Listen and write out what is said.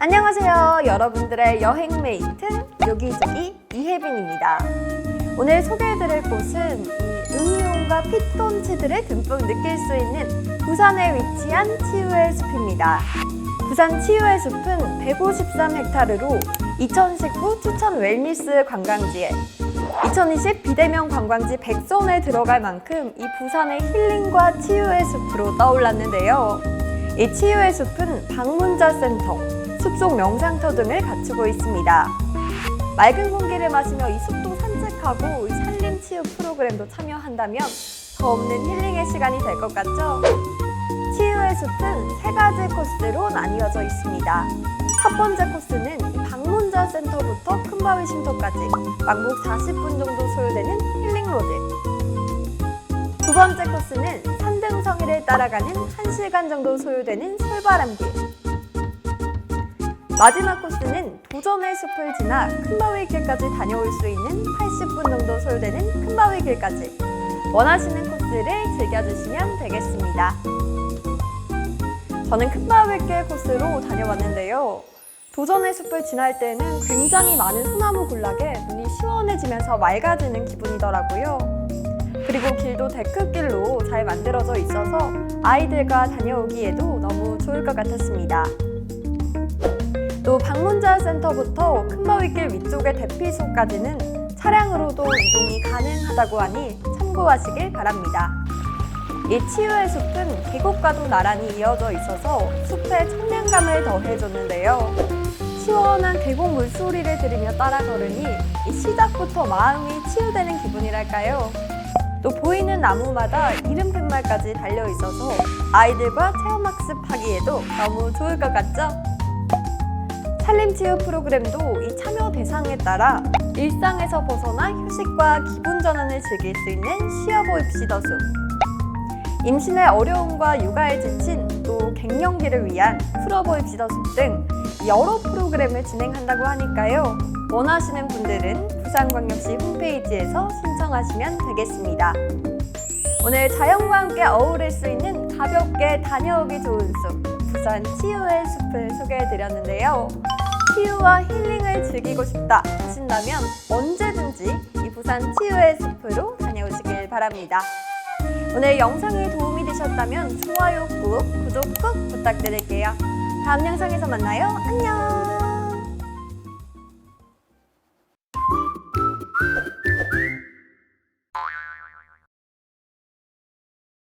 안녕하세요. 여러분들의 여행 메이트 요기조기 이혜빈입니다. 오늘 소개해드릴 곳은 이 음이온과 피톤치드를 듬뿍 느낄 수 있는 부산에 위치한 치유의 숲입니다. 부산 치유의 숲은 153헥타르로 2019 추천 웰니스 관광지에 2020 비대면 관광지 100선에 들어갈 만큼 이 부산의 힐링과 치유의 숲으로 떠올랐는데요. 이 치유의 숲은 방문자 센터, 숲속 명상터 등을 갖추고 있습니다. 맑은 공기를 마시며 이 숲도 산책하고 이 산림 치유 프로그램도 참여한다면 더 없는 힐링의 시간이 될 것 같죠? 치유의 숲은 세 가지 코스로 나뉘어져 있습니다. 첫 번째 코스는 이 방문자 센터부터 큰바위 쉼터까지 왕복 40분 정도 소요되는 힐링 로드. 두 번째 코스는 산등성이를 따라가는 1시간 정도 소요되는 솔바람길. 마지막 코스는 도전의 숲을 지나 큰바위 길까지 다녀올 수 있는 80분 정도 소요되는 큰바위 길까지 원하시는 코스를 즐겨주시면 되겠습니다. 저는 큰바위길 코스로 다녀왔는데요. 도전의 숲을 지날 때는 굉장히 많은 소나무 군락에 눈이 시원해지면서 맑아지는 기분이더라고요. 그리고 길도 데크길로 잘 만들어져 있어서 아이들과 다녀오기에도 너무 좋을 것 같았습니다. 또 방문자 센터부터 큰바위길 위쪽의 대피소까지는 차량으로도 이동이 가능하다고 하니 참고하시길 바랍니다. 이 치유의 숲은 계곡과도 나란히 이어져 있어서 숲의 청량감을 더해줬는데요. 시원한 계곡 물소리를 들으며 따라 걸으니 이 시작부터 마음이 치유되는 기분이랄까요. 또 보이는 나무마다 이름 팻말까지 달려 있어서 아이들과 체험학습하기에도 너무 좋을 것 같죠? 산림치유 프로그램도 이 참여 대상에 따라 일상에서 벗어나 휴식과 기분 전환을 즐길 수 있는 쉬어보입시더 숲. 임신의 어려움과 육아에 지친 또 갱년기를 위한 풀어보입시더 숲 등 여러 프로그램을 진행한다고 하니까요. 원하시는 분들은 부산광역시 홈페이지에서 신청하시면 되겠습니다. 오늘 자연과 함께 어우를 수 있는 가볍게 다녀오기 좋은 숲, 부산 치유의 숲을 소개해드렸는데요. 치유와 힐링을 즐기고 싶다 하신다면 언제든지 이 부산 치유의 숲으로 다녀오시길 바랍니다. 오늘 영상이 도움이 되셨다면 좋아요 꾹, 구독 꾹 부탁드릴게요. 다음 영상에서 만나요. 안녕!